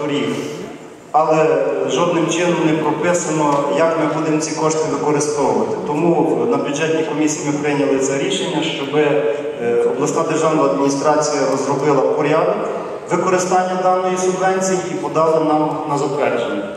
доріг. Але жодним чином не прописано, як ми будемо ці кошти використовувати. Тому на бюджетній комісії ми прийняли це рішення, щоб е, обласна державна адміністрація розробила порядок використання даної субвенції і подала нам на затвердження.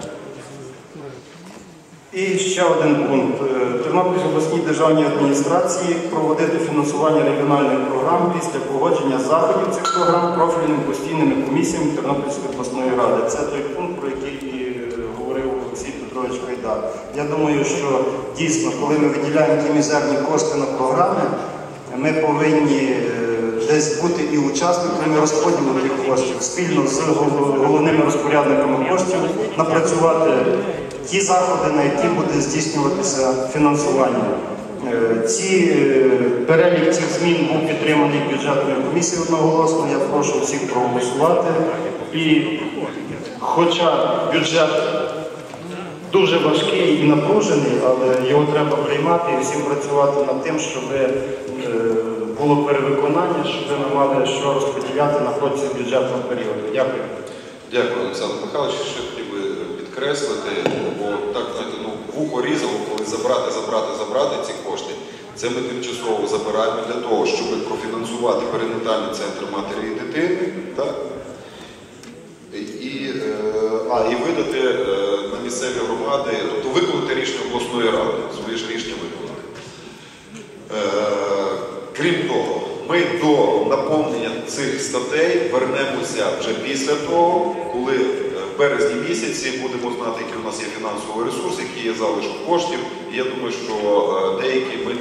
І ще один пункт. Е, Тернопільській обласній державній адміністрації проводити фінансування регіональних програм після погодження заходів цих програм профільними постійними комісіями Тернопільської обласної ради. Це той пункт, про який е, говорив Олексій Петрович Кайдар. Я думаю, що дійсно, коли ми виділяємо ті мізерні кошти на програми, ми повинні е, десь бути і учасниками розподілу тих коштів спільно з головними розпорядниками коштів напрацювати ті заходи, на які буде здійснюватися фінансування. Е, Ці е, перелік цих змін був підтриманий бюджетною комісією одноголосно. Я прошу всіх проголосувати. І хоча бюджет дуже важкий і напружений, але його треба приймати і всім працювати над тим, щоб було перевиконання, щоб ми мали що розподіляти на протязі бюджетного періоду. Дякую. Дякую, Олександр Михайлович. Ще хотів би підкреслити, бо так ну вухо різало, коли забрати, забрати, забрати ці кошти. Це ми тимчасово забираємо для того, щоб профінансувати перинатальний центр матері і дитини, так? І, е, а, і видати е, на місцеві громади, тобто виконати рішення обласної ради, своє ж рішення виконати. Крім того, ми до наповнення цих статей вернемося вже після того, коли е, в березні місяці будемо знати, який у нас є фінансовий ресурс, який є залишок коштів. І я думаю, що е, деякі ми